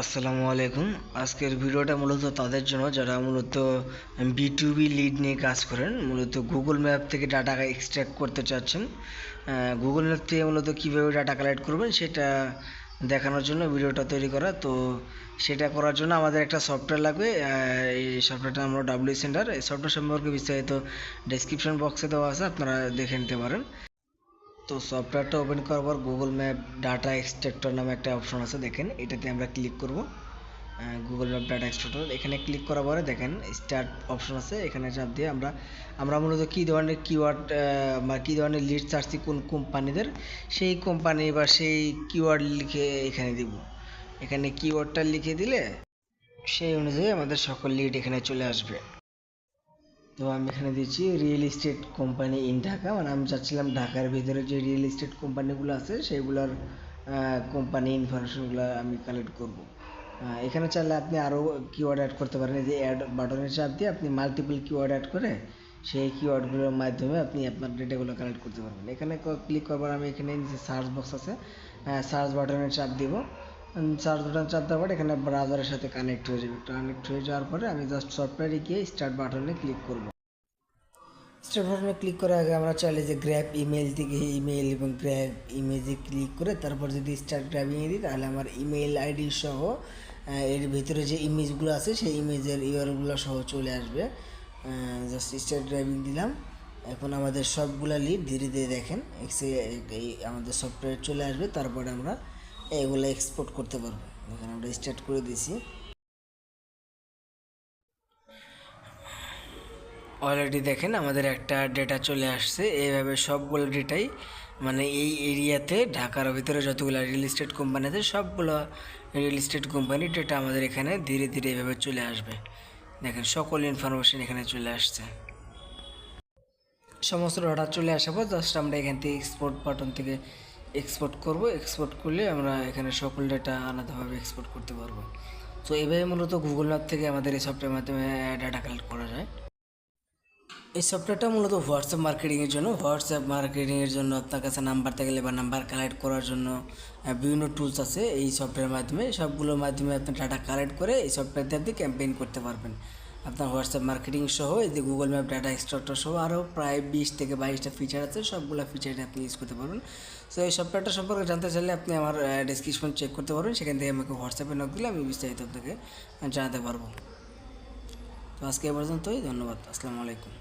আসসালামু আলাইকুম। আজকের ভিডিওটা মূলত তাদের জন্য, যারা মূলত বি টু বি লিড নিয়ে কাজ করেন, মূলত গুগল ম্যাপ থেকে ডাটা এক্সট্র্যাক্ট করতে চাচ্ছেন। গুগল ম্যাপ থেকে মূলত কীভাবে ডাটা কালেক্ট করবেন, সেটা দেখানোর জন্য ভিডিওটা তৈরি করা। তো সেটা করার জন্য আমাদের একটা সফটওয়্যার লাগবে। এই সফটওয়্যারটা আমরা ডাব্লিউ সেন্টার এই সফটওয়্যার সম্পর্কে বিস্তারিত ডেসক্রিপশন বক্সে দেওয়া আছে, আপনারা দেখে নিতে পারেন। তো সফটওয়্যারটা ওপেন করার পর গুগল ম্যাপ ডাটা এক্সট্রাক্টর নামে একটা অপশন আছে, দেখেন। এটাতে আমরা ক্লিক করব। গুগল ম্যাপ ডাটা এক্সট্রাক্টর এখানে ক্লিক করার পরে দেখেন স্টার্ট অপশন আছে। এখানে চাপ দিয়ে আমরা আমরা মূলত কী ধরনের কিওয়ার্ড বা কী ধরনের লিড চাচ্ছি কোন কোম্পানিদের সেই কোম্পানি বা সেই কিওয়ার্ড লিখে এখানে দিব। এখানে কিওয়ার্ডটা লিখে দিলে, সেই অনুযায়ী আমাদের সকল লিড এখানে চলে আসবে। তো আমি এখানে দিচ্ছি real estate company in Dhaka মানে আমি চাচ্ছিলাম ঢাকার ভিতরে যে রিয়েল এস্টেট কোম্পানিগুলো আছে, সেগুলোর কোম্পানি ইনফরমেশনগুলো আমি কালেক্ট করব। এখানে চাইলে আপনি আরও কিওয়ার্ড অ্যাড করতে পারেন। যে অ্যাড বাটনের চাপ দিয়ে আপনি মাল্টিপল কিওয়ার্ড অ্যাড করে সেই কিওয়ার্ডগুলোর মাধ্যমে আপনি আপনার ডেটাগুলো কালেক্ট করতে পারবেন। এখানে ক্লিক করবার আমি এখানে নিচে সার্চ বক্স আছে সার্চ বাটনের চাপ দিব। চাপ দেওয়ার পরে এখানে ব্রাউজারের সাথে কানেক্ট হয়ে যাবে। কানেক্ট হয়ে যাওয়ার পরে আমি জাস্ট সফটওয়্যারে গিয়ে স্টার্ট বাটনে ক্লিক করব। স্টার্ট বাটনে ক্লিক করার আগে আমরা চাইলে যে গ্র্যাব ইমেল থেকে ইমেল এবং গ্র্যাব ইমেজে ক্লিক করে তারপর যদি স্টার্ট গ্র্যাবিংয়ে দিই, তাহলে আমার ইমেল আইডি সহ এর ভিতরে যে ইমেজগুলো আছে, সেই ইমেজের ইউআরগুলো সহ চলে আসবে। জাস্ট স্টার্ট গ্র্যাবিং দিলাম। এখন আমাদের সবগুলা লিড ধীরে ধীরে দেখেন এক্সে আমাদের সফটওয়্যার চলে আসবে। তারপরে আমরা এগুলো এক্সপোর্ট করতে পারব। দেখেন আমরা স্টার্ট করে দিয়েছি অলরেডি দেখেন আমাদের একটা ডেটা চলে আসছে। এইভাবে সবগুলো ডেটাই মানে এই এরিয়াতে, ঢাকার ভিতরে যতগুলো রিয়েল এস্টেট কোম্পানি আছে, সবগুলো রিয়েল এস্টেট কোম্পানির ডেটা আমাদের এখানে ধীরে ধীরে এভাবে চলে আসবে। দেখেন সকল ইনফরমেশন এখানে চলে আসছে। সমস্ত ডাটা চলে আসার পর জাস্ট আমরা এখান থেকে এক্সপোর্ট বাটন থেকে এক্সপোর্ট করব এক্সপোর্ট করলে আমরা এখানে সকল ডেটা আলাদাভাবে এক্সপোর্ট করতে পারব। তো এভাবে মূলত গুগল ম্যাপ থেকে আমাদের এই সফটওয়্যার মাধ্যমে ডাটা কালেক্ট করা যায়। এই সফটওয়্যারটা মূলত হোয়াটসঅ্যাপ মার্কেটিংয়ের জন্য। হোয়াটসঅ্যাপ মার্কেটিংয়ের জন্য আপনার কাছে নাম্বার থাকলে বা নাম্বার কালেক্ট করার জন্য বিভিন্ন টুলস আছে। এই সফটওয়্যারের মাধ্যমে, সবগুলোর মাধ্যমে আপনি ডাটা কালেক্ট করে এই সফটওয়্যার দিয়ে আপনি ক্যাম্পেইন করতে পারবেন। আপনার হোয়াটসঅ্যাপ মার্কেটিং সহ এই যে গুগল ম্যাপ ডাটা এক্সট্রাক্টর সহ আরও প্রায় বিশ থেকে বাইশটা ফিচার আছে। সবগুলো ফিচার আপনি ইউজ করতে পারবেন। সো এই সফটওয়্যারটা সম্পর্কে জানতে চাইলে আপনি আমার ডিসক্রিপশন চেক করতে পারবেন। সেখান থেকে আমাকে হোয়াটসঅ্যাপে নক দিলে আমি বিস্তারিত আপনাকে জানাতে পারব। তো আজকে এ পর্যন্তই। ধন্যবাদ। আসসালামু আলাইকুম।